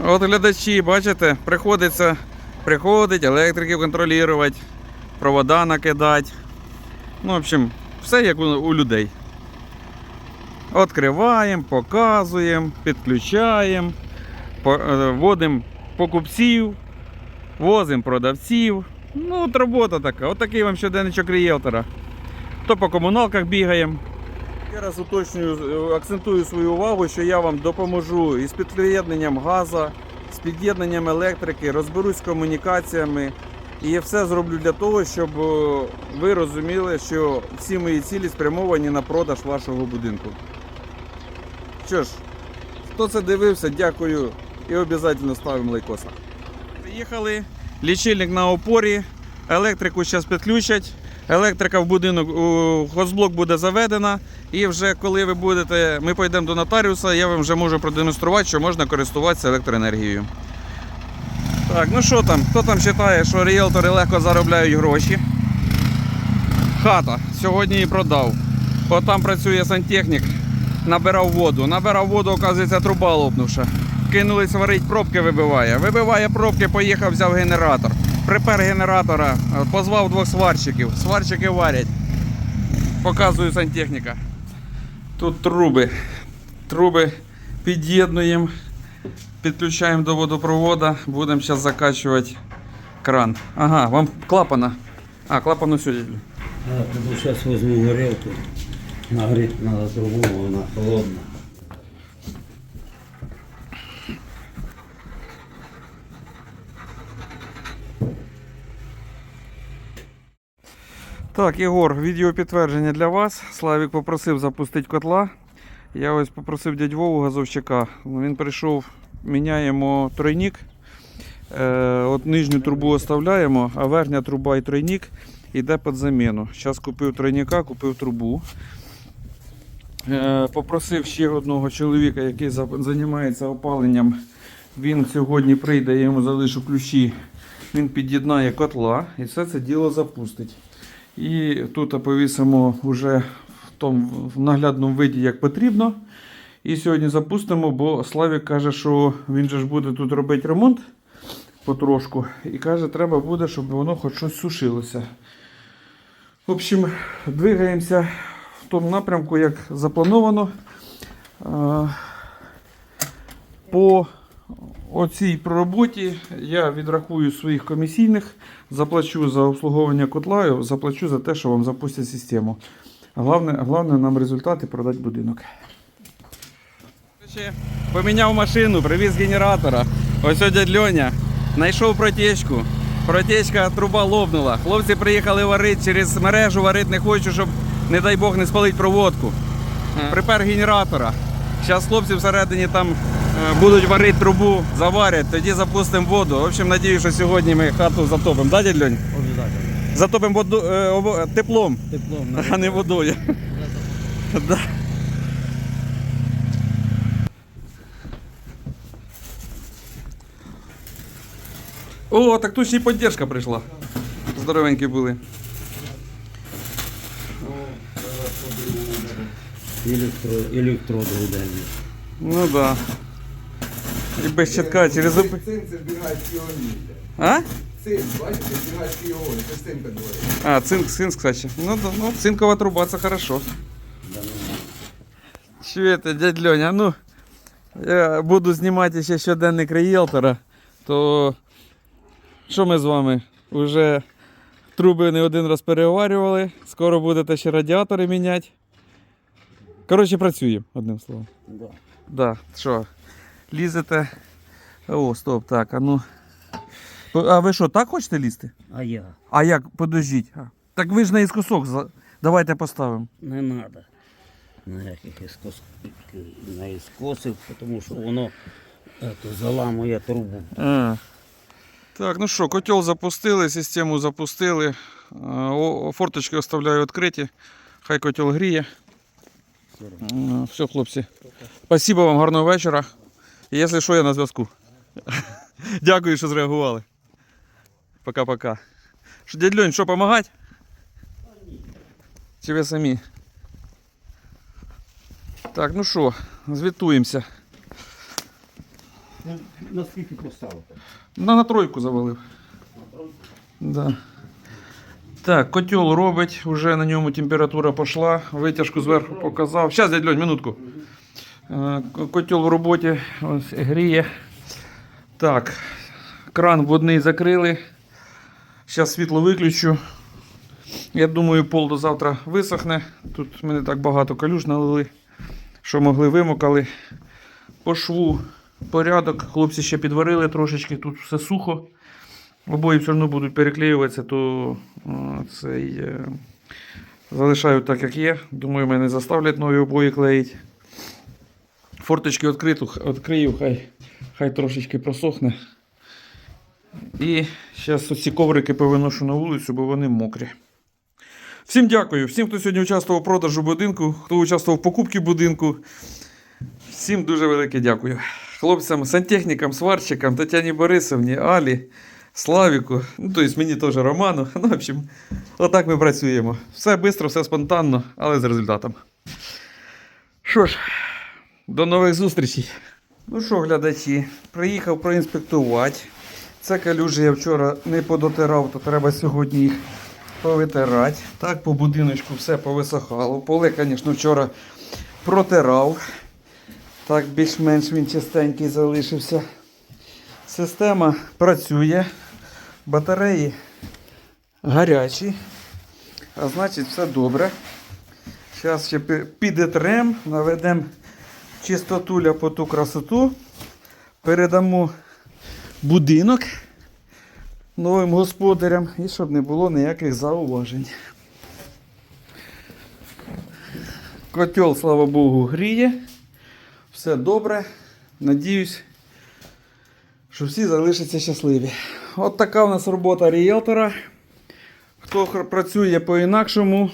От глядачі, бачите, приходиться приходить електриків контролювати, провода накидати. Ну, в общем, все як у, людей. Відкриваємо, показуємо, підключаємо, е, вводимо покупців, возимо продавців. Ну, от робота така. От такий вам щоденничок рієлтора. То по комуналках бігаємо. Ще раз уточнюю, е, акцентую свою увагу, що я вам допоможу із під'єднанням газу, з під'єднанням електрики, розберусь з комунікаціями. І все зроблю для того, щоб е, ви розуміли, що всі мої цілі спрямовані на продаж вашого будинку. Що ж, хто це дивився, дякую і обов'язково ставимо лайкоса. Приїхали, лічильник на опорі, електрику зараз підключать. Електрика в будинок, у хозблок буде заведена. І вже коли ви будете, ми пойдемо до нотаріуса, я вам вже можу продемонструвати, що можна користуватися електроенергією. Так, ну що там? Хто там вважає, що ріелтори легко заробляють гроші? Хата. Сьогодні її продав. От там працює сантехнік, набирав воду. Набирав воду, оказується, труба лопнувша. Кинулись варить, пробки вибиває. Вибиває пробки, поїхав, взяв генератор. Припер генератора, е, позвав двох сварщиків. Сварщики варять. Показую сантехніка. Тут труби. Труби під'єднуємо, підключаємо до водопроводу, будемо зараз закачувати кран. Ага, вам клапана. А, клапану сюди. А, потому сейчас возьму горелку. Нагреть надо другую, Так, Ігор, відеопідтвердження для вас. Славік попросив запустити котла. Я ось попросив дядь Вову газовщика. Він прийшов, міняємо тройник. Е, от нижню трубу оставляємо, а верхня труба і тройник йде під заміну. Зараз купив тройника, купив трубу. Е, попросив ще одного чоловіка, який займається опаленням. Він сьогодні прийде, я йому залишу ключі. Він під'єднає котла і все це діло запустить. І тут повісимо вже в тому в наглядному виді, як потрібно. І сьогодні запустимо, бо Славік каже, що він же ж буде тут робити ремонт потрошку. І каже, треба буде, щоб воно хоч щось сушилося. В общем, двигаємося в тому напрямку, як заплановано. По оцій пророботі я відрахую своїх комісійних, заплачу за обслуговування котла, заплачу за те, що вам запустять систему. Головне, головне нам результати продати будинок. Поміняв машину, привіз генератора. Ось дядь Льоня. Знайшов протечку. Протечка, труба лопнула. Хлопці приїхали варити через мережу, варити не хочу, щоб, не дай Бог, не спалить проводку. Припер генератора. Зараз хлопці всередині там будуть варити трубу, заварять, тоді запустимо воду. В общем, надію, що сьогодні ми хату затопимо. Да, дядь Льонь? Обязательно. Затопимо воду, е, обо- теплом, Теплом а не водою. Да. О, так тут ще й підтримка прийшла. Здоровенькі були. Электро, электроды ударили. Ну да. І без щитка через зуби. Цин це збігають піоні. А? Цин, бачите, збігають піони, це з цим говорить. А, цинк, цинк, кстати. Ну, да, ну, цинкова труба, це хорошо. Що это, дядь Льоня, ну, я буду знімати ще щоденник ріелтора, то що ми з вами? Уже труби не один раз переварювали, скоро будете ще радіатори міняти. Коротше, працюємо, одним словом. Да. Да, що, лізете. О, стоп, так, а ну. А ви що, так хочете лізти? А я? А як? Подождіть. А. Так ви ж наіскосок. за- Давайте поставимо. Не надо. Ніяких іскос... наіскосів, тому що воно ето, заламує трубу. А. Так, ну що, котел запустили, систему запустили. О- Форточки оставляю відкриті. Хай котел гріє. Все, хлопці. Спасибо вам, гарного вечора. І Якщо що, я на зв'язку. Дякую, що зреагували. Пока-пока. Що, дядь Льонь, що, помагати? Чи ви самі? Так, ну що, звітуємося. Ну, Наскільки поставити? На, на тройку завалив. Да. Так, котел робить, вже на ньому температура пішла, витяжку зверху показав. Зараз, дядь Льонь, минутку. Е, Котел в роботі ось, гріє. Так, кран водний закрили. Зараз світло виключу. Я думаю, пол до завтра висохне. Тут ми не так багато калюж налили, що могли вимокали. По шву порядок. Хлопці ще підварили трошечки, тут все сухо. Обої все одно будуть переклеюватися, то е, цей, е, залишаю так, як є. Думаю, мене заставлять нові обої клеїть. Форточки відкриту, відкрию, хай, хай трошечки просохне. І зараз ці коврики повиношу на вулицю, бо вони мокрі. Всім дякую. Всім, хто сьогодні участвував у продажу будинку, хто участвував в покупці будинку. Всім дуже велике дякую. Хлопцям, сантехнікам, сварщикам, Тетяні Борисовні, Алі, Славіку, ну, тобто мені теж Роману. Ну, в общем, отак ми працюємо. Все швидко, все спонтанно, але з результатом. Що ж, до нових зустрічей. Ну що, глядачі, приїхав проінспектувати. Це калюжі я вчора не подотирав, то треба сьогодні їх повитирати. Так, по будиночку все повисохало. Поле, звісно, вчора протирав. Так, більш-менш він чистенький залишився. Система працює, батареї гарячі, а значить все добре. Зараз ще пі- підетрем, наведемо чистоту ляпоту красоту, передамо будинок новим господарям і щоб не було ніяких зауважень. Котел, слава Богу, гріє. Все добре. Надіюсь, що всі залишаться щасливі. От така у нас робота ріелтора. Хто працює по-інакшому,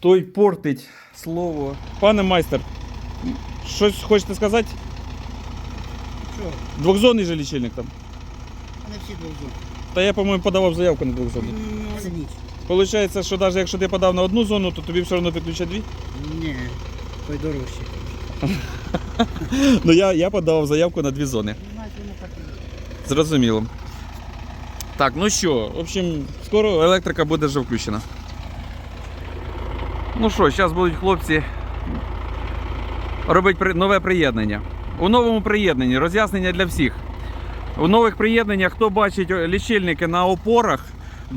той портить слово. Пане майстер, щось хочете сказати? Що? Двохзонний же лічильник там. Не всі довзуть. Та я, по-моєму, подавав заявку на двохзонний. Це ніч. Получається, що навіть якщо ти подав на одну зону, то тобі все одно підключать дві? Ні, той дорожче. Ну я, я подавав заявку на дві зони. Ну. Зрозуміло. Так, ну що, в общем, скоро електрика буде вже включена. Ну що, зараз будуть хлопці робити при- нове приєднання. У новому приєднанні роз'яснення для всіх. У нових приєднаннях, хто бачить лічильники на опорах,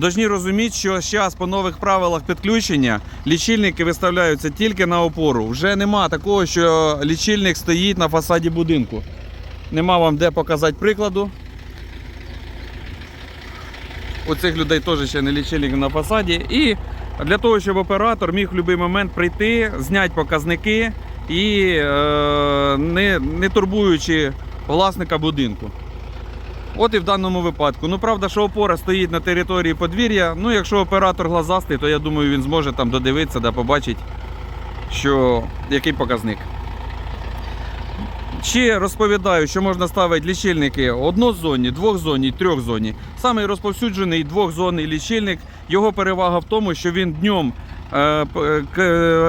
повинні розуміти, що зараз по нових правилах підключення лічильники виставляються тільки на опору. Вже нема такого, що лічильник стоїть на фасаді будинку. Нема вам де показати прикладу. У цих людей теж ще не лічильник на фасаді. І для того, щоб оператор міг в будь-який момент прийти, зняти показники і е, не, не турбуючи власника будинку. От і в даному випадку. Ну, правда, що опора стоїть на території подвір'я. Ну, якщо оператор глазастий, то я думаю, він зможе там додивитися да побачить, що який показник. Ще розповідаю, що можна ставити лічильники однозонні, двохзонні, трьохзонні. Самий розповсюджений двохзонний лічильник. Його перевага в тому, що він днем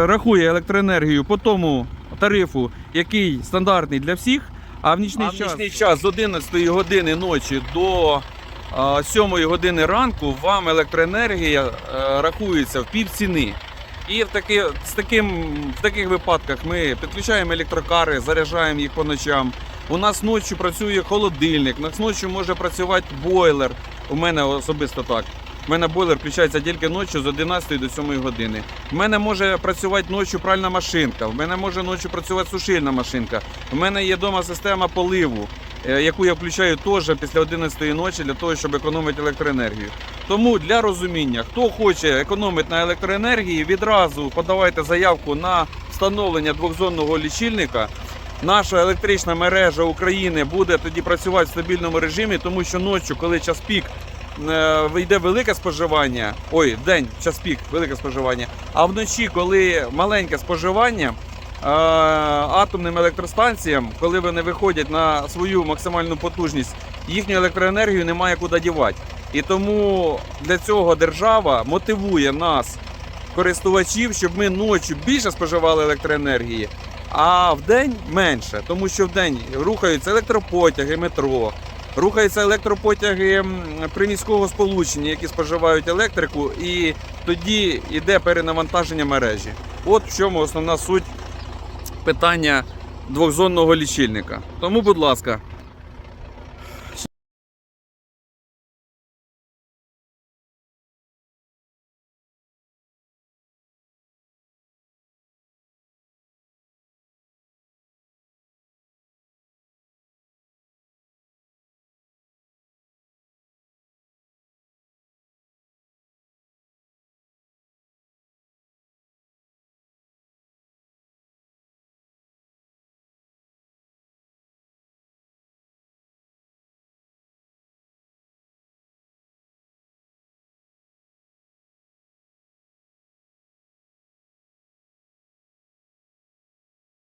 рахує електроенергію по тому тарифу, який стандартний для всіх. А в нічний, А в час, нічний час з 11 години ночі до е, 7 години ранку вам електроенергія е, рахується в пів ціни. І в, таки, з таким, в таких випадках ми підключаємо електрокари, заряджаємо їх по ночам. У нас ночі працює холодильник, у нас ночі може працювати бойлер. У мене особисто так. У мене бойлер включається тільки ночі з 11 до 7 години. У мене може працювати ночі пральна машинка, у мене може ночі працювати сушильна машинка. У мене є вдома система поливу, е, яку я включаю теж після 11 ночі для того, щоб економити електроенергію. Тому для розуміння, хто хоче економити на електроенергії, відразу подавайте заявку на встановлення двохзонного лічильника. Наша електрична мережа України буде тоді працювати в стабільному режимі, тому що ночі, коли час пік йде велике споживання, ой, день час пік, велике споживання, а вночі, коли маленьке споживання, е, атомним електростанціям, коли вони виходять на свою максимальну потужність, їхню електроенергію немає куди дівати. І тому для цього держава мотивує нас, користувачів, щоб ми ночі більше споживали електроенергії, а в день менше, тому що в день рухаються електропотяги, метро, рухаються електропотяги приміського сполучення, які споживають електрику, і тоді йде перенавантаження мережі. От в чому основна суть питання двохзонного лічильника. Тому, будь ласка,